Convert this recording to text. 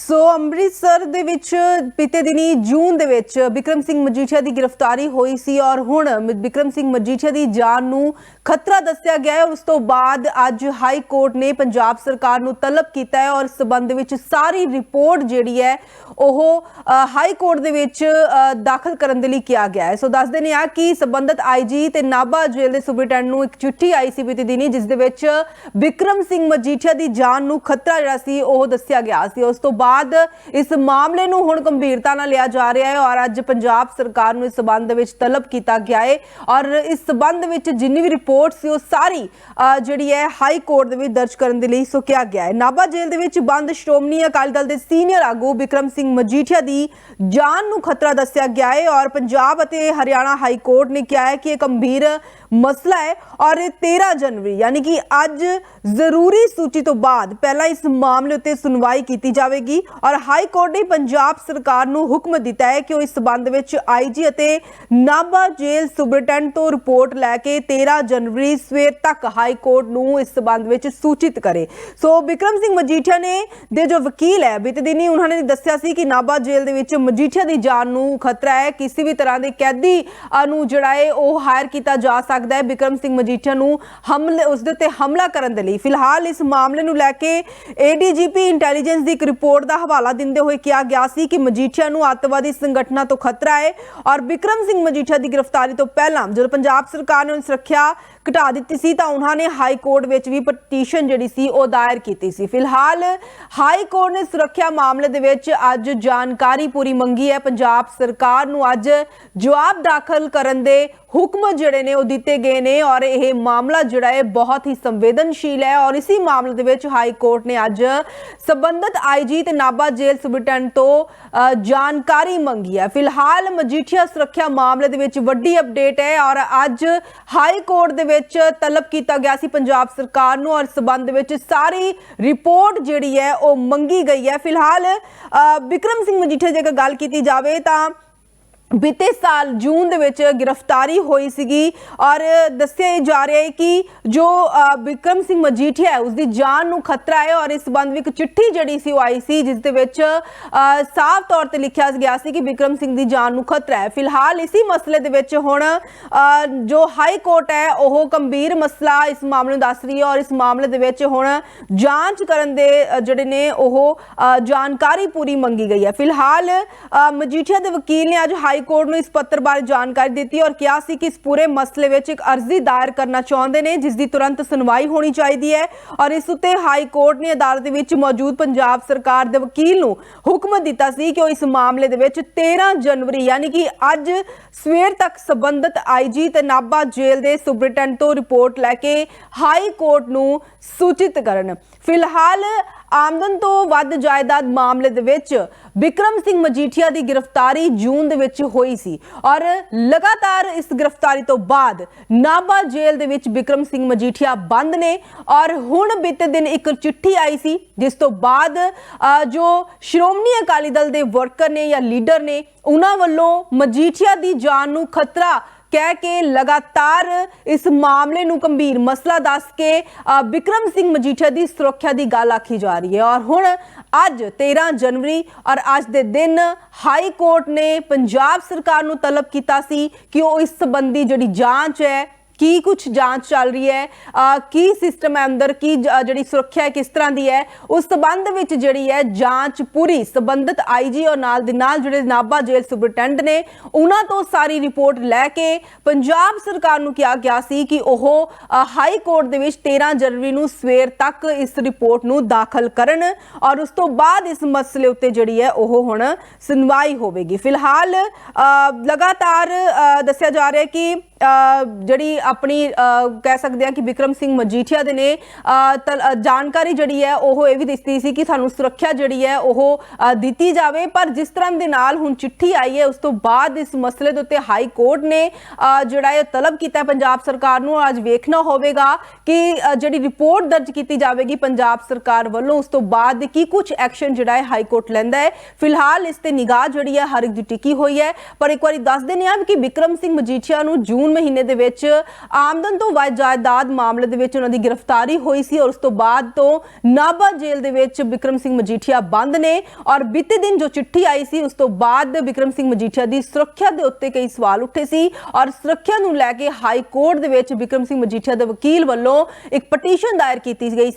ਸੋ ਅੰਮ੍ਰਿਤਸਰ ਦੇ ਵਿੱਚ ਬੀਤੇ ਦਿਨੀ ਜੂਨ ਦੇ ਵਿੱਚ ਵਿਕਰਮ ਸਿੰਘ ਮਜੀਠੀਆ ਦੀ ਗ੍ਰਿਫਤਾਰੀ ਹੋਈ ਸੀ ਔਰ ਹੁਣ ਮ- ਵਿਕਰਮ ਸਿੰਘ ਮਜੀਠੀਆ ਦੀ ਜਾਨ ਨੂੰ ਖਤਰਾ ਦੱਸਿਆ ਗਿਆ ਹੈ ਉਸ ਤੋਂ ਬਾਅਦ ਅੱਜ ਹਾਈ ਕੋਰਟ ਨੇ ਪੰਜਾਬ ਸਰਕਾਰ ਨੂੰ ਤਲਬ ਕੀਤਾ ਹੈ ਔਰ ਇਸ ਸਬੰਧ ਵਿੱਚ ਸਾਰੀ ਰਿਪੋਰਟ ਜਿਹੜੀ ਹੈ ਉਹ ਹਾਈ ਕੋਰਟ ਦੇ ਵਿੱਚ ਦਾਖਲ ਕਰਨ ਦੇ ਲਈ ਕਿਹਾ ਗਿਆ ਹੈ। ਸੋ ਦੱਸਦੇ ਨੇ ਆ ਕਿ ਸਬੰਧਤ ਆਈਜੀ ਤੇ ਨਾਭਾ ਜੇਲ੍ਹ ਦੇ ਸੁਪਰਡੈਂਟ ਨੂੰ ਇੱਕ ਚਿੱਠੀ ਆਈ ਸੀ ਬੀਤੇ ਦਿਨੀ ਜਿਸ ਦੇ ਵਿੱਚ ਵਿਕਰਮ ਸਿੰਘ ਮਜੀਠੀਆ ਦੀ ਜਾਨ ਨੂੰ ਖਤਰਾ ਜਿਹੜਾ ਸੀ ਉਹ ਦੱਸਿਆ ਗਿਆ ਸੀ। ਉਸ ਤੋਂ ਬਾਅਦ ਇਸ ਮਾਮਲੇ ਨੂੰ ਹੁਣ ਗੰਭੀਰਤਾ ਨਾਲ ਲਿਆ ਜਾ ਰਿਹਾ ਹੈ ਔਰ ਅੱਜ ਪੰਜਾਬ ਸਰਕਾਰ ਨੂੰ ਇਸ ਸਬੰਧ ਵਿੱਚ ਤਲਬ ਕੀਤਾ ਗਿਆ ਹੈ। ਔਰ ਇਸ ਸਬੰਧ ਵਿੱਚ ਜਿੰਨੀ ਵੀ ਰਿਪੋਰਟ ਸੀ, ਉਹ ਸਾਰੀ ਜਿਹੜੀ ਹੈ ਹਾਈ ਕੋਰਟ ਦੇ ਵਿੱਚ ਦਰਜ ਕਰਨ ਦੇ ਲਈ ਸੋ ਕਿਹਾ ਗਿਆ ਹੈ। ਨਾਭਾ ਜੇਲ੍ਹ ਦੇ ਵਿੱਚ ਬੰਦ ਸ਼੍ਰੋਮਣੀ ਅਕਾਲੀ ਦਲ ਦੇ ਸੀਨੀਅਰ ਆਗੂ ਬਿਕਰਮ ਸਿੰਘ ਮਜੀਠੀਆ ਦੀ ਜਾਨ ਨੂੰ ਖਤਰਾ ਦੱਸਿਆ ਗਿਆ ਹੈ ਔਰ ਪੰਜਾਬ ਅਤੇ ਹਰਿਆਣਾ ਹਾਈ ਕੋਰਟ ਨੇ ਕਿਹਾ ਹੈ ਕਿ ਇਹ ਗੰਭੀਰ ਮਸਲਾ ਹੈ ਔਰ ਇਹ 13 ਜਨਵਰੀ ਯਾਨੀ ਕਿ ਅੱਜ ਜ਼ਰੂਰੀ ਸੂਚੀ ਤੋਂ ਬਾਅਦ ਪਹਿਲਾਂ ਇਸ ਮਾਮਲੇ ਉੱਤੇ ਸੁਣਵਾਈ ਕੀਤੀ ਜਾਵੇਗੀ ਔਰ ਹਾਈ ਕੋਰਟ ਨੇ ਪੰਜਾਬ ਸਰਕਾਰ ਨੂੰ ਹੁਕਮ ਦਿੱਤਾ ਹੈ ਕਿ ਉਹ ਇਸ ਸਬੰਧ ਵਿੱਚ ਆਈਜੀ ਅਤੇ ਨਾਭਾ ਜੇਲ੍ਹ ਸੁਪਰਡੈਂਟ ਤੋਂ ਰਿਪੋਰਟ ਲੈ ਕੇ 13 ਜਨਵਰੀ ਸਵੇਰ ਤੱਕ ਹਾਈ ਕੋਰਟ ਨੂੰ ਇਸ ਸਬੰਧ ਵਿੱਚ ਸੂਚਿਤ ਕਰੇ। ਸੋ ਬਿਕਰਮ ਸਿੰਘ ਮਜੀਠੀਆ ਨੇ ਦੇ ਜੋ ਵਕੀਲ ਹੈ ਬੀਤੇ ਦਿਨੀ ਉਹਨਾਂ ਨੇ ਦੱਸਿਆ ਸੀ ਕਿ ਨਾਭਾ ਜੇਲ੍ਹ ਦੇ ਵਿੱਚ ਮਜੀਠੀਆ ਦੀ ਜਾਨ ਨੂੰ ਖਤਰਾ ਹੈ। ਕਿਸੇ ਵੀ ਤਰ੍ਹਾਂ ਦੇ ਕੈਦੀ ਅ, ਨੂੰ ਜਿਹੜਾ ਹੈ ਉਹ ਹਾਇਰ ਕੀਤਾ ਜਾ ਸਕਦਾ ਹੈ ਵਿਕਰਮ ਸਿੰਘ ਮਜੀਠੀਆ ਨੂੰ ਹਮਲੇ ਉਸ ਦੇ ਉੱਤੇ ਹਮਲਾ ਕਰਨ ਦੇ ਲਈ। ਫਿਲਹਾਲ ਇਸ ਮਾਮਲੇ ਨੂੰ ਲੈ ਕੇ ਏਡੀਜੀਪੀ ਇੰਟੈਲੀਜੈਂਸ ਦੀ ਇੱਕ ਰਿਪੋਰਟ ਦਾ ਹਵਾਲਾ ਦਿੰਦੇ ਹੋਏ ਕਿਹਾ ਗਿਆ ਸੀ ਕਿ ਮਜੀਠੀਆ ਨੂੰ ਅੱਤਵਾਦੀ ਸੰਗਠਨਾਂ ਤੋਂ ਖਤਰਾ ਹੈ ਔਰ ਬਿਕਰਮ ਸਿੰਘ ਮਜੀਠੀਆ ਦੀ ਗ੍ਰਿਫਤਾਰੀ ਤੋਂ ਪਹਿਲਾਂ ਜਦੋਂ ਪੰਜਾਬ ਸਰਕਾਰ ਨੇ ਉਹਦੀ ਸੁਰੱਖਿਆ ਘਟਾ ਦਿੱਤੀ ਸੀ ਤਾਂ ਉਹਨਾਂ ਨੇ ਹਾਈ ਕੋਰਟ ਵਿੱਚ ਵੀ ਪਟੀਸ਼ਨ ਜਿਹੜੀ ਸੀ ਉਹ ਦਾਇਰ ਕੀਤੀ ਸੀ। ਫਿਲਹਾਲ ਹਾਈ ਕੋਰਟ ਨੇ ਸੁਰੱਖਿਆ ਮਾਮਲੇ ਦੇ ਵਿੱਚ ਅੱਜ ਜਾਣਕਾਰੀ ਪੂਰੀ ਮੰਗੀ ਹੈ। ਪੰਜਾਬ ਸਰਕਾਰ ਨੂੰ ਅੱਜ ਜਵਾਬ ਦਾਖਲ ਕਰਨ ਦੇ ਹੁਕਮ ਜਿਹੜੇ ਨੇ ਉਹ ਦਿੱਤੇ ਗਏ ਨੇ ਔਰ ਇਹ ਮਾਮਲਾ ਜਿਹੜਾ ਹੈ ਬਹੁਤ ਹੀ ਸੰਵੇਦਨਸ਼ੀਲ ਹੈ ਔਰ ਇਸੇ ਮਾਮਲੇ ਦੇ ਵਿੱਚ ਹਾਈ ਕੋਰਟ ਨੇ ਅੱਜ ਸਬੰਧਤ ਆਈਜੀ ਤੇ ਨਾਭਾ ਜੇਲ੍ਹ ਸੁਪਰਡੈਂਟ ਤੋਂ ਜਾਣਕਾਰੀ ਮੰਗੀ ਹੈ। ਫਿਲਹਾਲ ਮਜੀਠੀਆ ਸੁਰੱਖਿਆ ਮਾਮਲੇ ਦੇ ਵਿੱਚ ਵੱਡੀ ਅਪਡੇਟ ਹੈ ਔਰ ਅੱਜ ਹਾਈ ਕੋਰਟ ਦੇ ਵਿੱਚ ਤਲਬ ਕੀਤਾ ਗਿਆ ਸੀ ਪੰਜਾਬ ਸਰਕਾਰ ਨੂੰ ਔਰ ਇਸ ਸਬੰਧ ਵਿੱਚ ਸਾਰੀ ਰਿਪੋਰਟ ਜਿਹੜੀ ਹੈ ਉਹ ਮੰਗੀ ਗਈ ਹੈ। ਫਿਲਹਾਲ ਅ, ਵਿਕਰਮ ਸਿੰਘ ਮਜੀਠੀਆ ਜੇਕਰ ਗੱਲ ਕੀਤੀ ਜਾਵੇ ਤਾਂ ਬੀਤੇ ਸਾਲ ਜੂਨ ਦੇ ਵਿੱਚ ਗ੍ਰਿਫਤਾਰੀ ਹੋਈ ਸੀਗੀ ਔਰ ਦੱਸਿਆ ਜਾ ਰਿਹਾ ਹੈ ਕਿ ਜੋ ਅ, ਵਿਕਰਮ ਸਿੰਘ ਮਜੀਠੀਆ ਹੈ ਉਸ ਦੀ ਜਾਨ ਨੂੰ ਖਤਰਾ ਹੈ ਔਰ ਇਸ ਸੰਬੰਧ ਵਿੱਚ ਇੱਕ ਚਿੱਠੀ ਜਿਹੜੀ ਸੀ ਉਹ ਆਈ ਸੀ ਜਿਸ ਦੇ ਵਿੱਚ ਸਾਫ਼ ਤੌਰ ਤੇ ਲਿਖਿਆ ਗਿਆ ਸੀ ਕਿ ਵਿਕਰਮ ਸਿੰਘ ਦੀ ਜਾਨ ਨੂੰ ਖਤਰਾ ਹੈ। ਫਿਲਹਾਲ ਇਸੇ ਮਸਲੇ ਦੇ ਵਿੱਚ ਹੁਣ ਜੋ ਹਾਈ ਕੋਰਟ ਹੈ ਉਹ ਗੰਭੀਰ ਮਸਲਾ ਇਸ ਮਾਮਲੇ ਨੂੰ ਦੱਸ ਰਹੀ ਹੈ ਔਰ ਇਸ ਮਾਮਲੇ ਦੇ ਵਿੱਚ ਹੁਣ ਜਾਂਚ ਕਰਨ ਦੇ ਜਿਹੜੇ ਨੇ ਉਹ ਜਾਣਕਾਰੀ ਪੂਰੀ ਮੰਗੀ ਗਈ ਹੈ। ਫਿਲਹਾਲ ਮਜੀਠੀਆ ਦੇ ਵਕੀਲ ਨੇ ਅੱਜ ਹਾਈ ਕੋਰਟ ਨੂੰ ਇਸ ਪੱਤਰ ਬਾਰੇ ਜਾਣਕਾਰੀ ਦਿੱਤੀ ਔਰ ਕਿਹਾ ਸੀ ਕਿ ਇਸ ਪੂਰੇ ਮਸਲੇ ਵਿੱਚ ਇੱਕ ਅਰਜ਼ੀ ਦਾਇਰ ਕਰਨਾ ਚਾਹੁੰਦੇ ਨੇ, ਜਿਸ ਦੀ ਤੁਰੰਤ ਸੁਣਵਾਈ ਹੋਣੀ ਚਾਹੀਦੀ ਹੈ ਔਰ ਇਸ ਉੱਤੇ ਹਾਈ ਕੋਰਟ ਨੇ ਅਦਾਲਤ ਵਿੱਚ ਮੌਜੂਦ ਪੰਜਾਬ ਸਰਕਾਰ ਦੇ ਵਕੀਲ ਨੂੰ ਹੁਕਮ ਦਿੱਤਾ ਸੀ ਕਿ ਉਹ ਇਸ ਮਾਮਲੇ ਦੇ ਵਿੱਚ 13 ਜਨਵਰੀ ਯਾਨੀ ਕਿ ਅੱਜ ਸਵੇਰ ਤੱਕ ਸਬੰਧਤ ਆਈਜੀ ਤੇ ਨਾਭਾ ਜੇਲ੍ਹ ਦੇ ਸੁਪਰਡੈਂਟ ਤੋਂ ਰਿਪੋਰਟ ਲੈ ਕੇ ਹਾਈ ਕੋਰਟ ਨੂੰ ਸੂਚਿਤ ਕਰਨ। ਫਿਲਹਾਲ ਆਮਦਨ ਤੋਂ ਵੱਧ ਜਾਇਦਾਦ ਮਾਮਲੇ ਦੇ ਵਿੱਚ ਵਿਕਰਮ ਸਿੰਘ ਮਜੀਠੀਆ ਦੀ ਗ੍ਰਿਫਤਾਰੀ ਜੂਨ ਦੇ ਵਿੱਚ ਹੋਈ ਸੀ ਔਰ ਲਗਾਤਾਰ ਇਸ ਗ੍ਰਿਫਤਾਰੀ ਤੋਂ ਬਾਅਦ ਨਾਭਾ ਜੇਲ੍ਹ ਦੇ ਵਿੱਚ ਵਿਕਰਮ ਸਿੰਘ ਮਜੀਠੀਆ ਬੰਦ ਨੇ ਔਰ ਹੁਣ ਬੀਤੇ ਦਿਨ ਇੱਕ ਚਿੱਠੀ ਆਈ ਸੀ, ਜਿਸ ਤੋਂ ਬਾਅਦ ਜੋ ਸ਼੍ਰੋਮਣੀ ਅਕਾਲੀ ਦਲ ਦੇ ਵਰਕਰ ਨੇ ਜਾਂ ਲੀਡਰ ਨੇ, ਉਹਨਾਂ ਵੱਲੋਂ ਮਜੀਠੀਆ ਦੀ ਜਾਨ ਨੂੰ ਖਤਰਾ ਕਹਿ ਕੇ ਲਗਾਤਾਰ ਇਸ ਮਾਮਲੇ ਨੂੰ ਗੰਭੀਰ ਮਸਲਾ ਦੱਸ ਕੇ ਅ, ਵਿਕਰਮ ਸਿੰਘ ਮਜੀਠੀਆ ਦੀ ਸੁਰੱਖਿਆ ਦੀ ਗੱਲ ਆਖੀ ਜਾ ਰਹੀ ਹੈ। ਔਰ ਹੁਣ ਅੱਜ 13 ਜਨਵਰੀ ਔਰ ਅੱਜ ਦੇ ਦਿਨ ਹਾਈ ਕੋਰਟ ਨੇ ਪੰਜਾਬ ਸਰਕਾਰ ਨੂੰ ਤਲਬ ਕੀਤਾ ਸੀ ਕਿ ਉਹ ਇਸ ਸੰਬੰਧੀ ਜਿਹੜੀ ਜਾਂਚ ਹੈ ਕੀ ਕੁਝ ਜਾਂਚ ਚੱਲ ਰਹੀ ਹੈ? ਕੀ ਸਿਸਟਮ ਹੈ ਅੰਦਰ? ਕੀ ਜਿਹੜੀ ਸੁਰੱਖਿਆ ਕਿਸ ਤਰ੍ਹਾਂ ਦੀ ਹੈ? ਉਸ ਸਬੰਧ ਵਿੱਚ ਜਿਹੜੀ ਹੈ ਜਾਂਚ ਪੂਰੀ ਸਬੰਧਤ ਆਈਜੀ ਔਰ ਨਾਲ ਦੇ ਨਾਲ ਜਿਹੜੇ ਨਾਭਾ ਜੇਲ੍ਹ ਸੁਪਰਟੈਂਡ ਨੇ, ਉਹਨਾਂ ਤੋਂ ਸਾਰੀ ਰਿਪੋਰਟ ਲੈ ਕੇ ਪੰਜਾਬ ਸਰਕਾਰ ਨੂੰ ਕਿਹਾ ਗਿਆ ਸੀ ਕਿ ਉਹ ਹਾਈ ਕੋਰਟ ਦੇ ਵਿੱਚ 13 ਜਨਵਰੀ ਨੂੰ ਸਵੇਰ ਤੱਕ ਇਸ ਰਿਪੋਰਟ ਨੂੰ ਦਾਖਲ ਕਰਨ ਔਰ ਉਸ ਤੋਂ ਬਾਅਦ ਇਸ ਮਸਲੇ ਉੱਤੇ ਜਿਹੜੀ ਹੈ ਉਹ ਹੁਣ ਸੁਣਵਾਈ ਹੋਵੇਗੀ। ਫਿਲਹਾਲ ਲਗਾਤਾਰ ਦੱਸਿਆ ਜਾ ਰਿਹਾ ਹੈ ਕਿ ਜਿਹੜੀ ਆਪਣੀ ਕਹਿ ਸਕਦੇ ਆ ਕਿ ਵਿਕਰਮ ਸਿੰਘ ਮਜੀਠੀਆ ਦੇ ਨੇ ਅ, ਜਾਣਕਾਰੀ ਜਿਹੜੀ ਹੈ ਉਹ ਇਹ ਵੀ ਦਿੱਤੀ ਸੀ ਕਿ ਸਾਨੂੰ ਸੁਰੱਖਿਆ ਜਿਹੜੀ ਹੈ ਉਹ ਦਿੱਤੀ ਜਾਵੇ। ਪਰ ਜਿਸ ਤਰ੍ਹਾਂ ਦੇ ਨਾਲ ਹੁਣ ਚਿੱਠੀ ਆਈ ਹੈ ਉਸ ਤੋਂ ਬਾਅਦ ਇਸ ਮਸਲੇ ਦੇ ਉੱਤੇ ਹਾਈ ਕੋਰਟ ਨੇ ਜਿਹੜਾ ਇਹ ਤਲਬ ਕੀਤਾ ਪੰਜਾਬ ਸਰਕਾਰ ਨੂੰ ਅੱਜ ਵੇਖਣਾ ਹੋਵੇਗਾ ਕਿ ਜਿਹੜੀ ਰਿਪੋਰਟ ਦਰਜ ਕੀਤੀ ਜਾਵੇਗੀ ਪੰਜਾਬ ਸਰਕਾਰ ਵੱਲੋਂ ਉਸ ਤੋਂ ਬਾਅਦ ਕੀ ਕੁਝ ਐਕਸ਼ਨ ਜਿਹੜਾ ਹੈ ਹਾਈ ਕੋਰਟ ਲੈਂਦਾ ਹੈ। ਫਿਲਹਾਲ ਇਸ ਤੇ ਨਿਗਾਹ ਜਿਹੜੀ ਹੈ ਹਰ ਇੱਕ ਦੀ ਟਿਕੀ ਹੋਈ ਹੈ। ਪਰ ਇੱਕ ਵਾਰੀ ਦੱਸ ਦਿੰਦੇ ਹਾਂ ਕਿ ਵਿਕਰਮ ਸਿੰਘ ਮਜੀਠੀਆ ਨੂੰ ਜੂਨ ਮਹੀਨੇ ਦੇ ਵਿੱਚ ਆਮਦਨ ਤੋਂ ਵੱਧ ਜਾਇਦਾਦ ਮਾਮਲੇ ਦੇ ਵਿੱਚ ਉਹਨਾਂ ਦੀ ਗ੍ਰਿਫਤਾਰੀ ਹੋਈ ਸੀ ਔਰ ਉਸ ਤੋਂ ਬਾਅਦ ਤੋਂ ਨਾਭਾ ਜੇਲ੍ਹ ਦੇ ਵਿੱਚ ਬਿਕਰਮ ਸਿੰਘ ਮਜੀਠੀਆ ਬੰਦ ਨੇ ਔਰ ਬੀਤੇ ਦਿਨ ਜੋ ਚਿੱਠੀ ਆਈ ਸੀ, ਉਸ ਤੋਂ ਬਾਅਦ ਬਿਕਰਮ ਸਿੰਘ ਮਜੀਠੀਆ ਦੀ ਸੁਰੱਖਿਆ ਦੇ ਉੱਤੇ ਕਈ ਸਵਾਲ ਉੱਠੇ ਸੀ ਔਰ ਸੁਰੱਖਿਆ ਨੂੰ ਲੈ ਕੇ ਹਾਈ ਕੋਰਟ ਦੇ ਵਿੱਚ ਬਿਕਰਮ ਸਿੰਘ ਮਜੀਠੀਆ ਦੇ ਵਕੀਲ ਵੱਲੋਂ ਇੱਕ ਪਟੀਸ਼ਨ ਦਾਇਰ ਕੀਤੀ ਗਈ ਸੀ।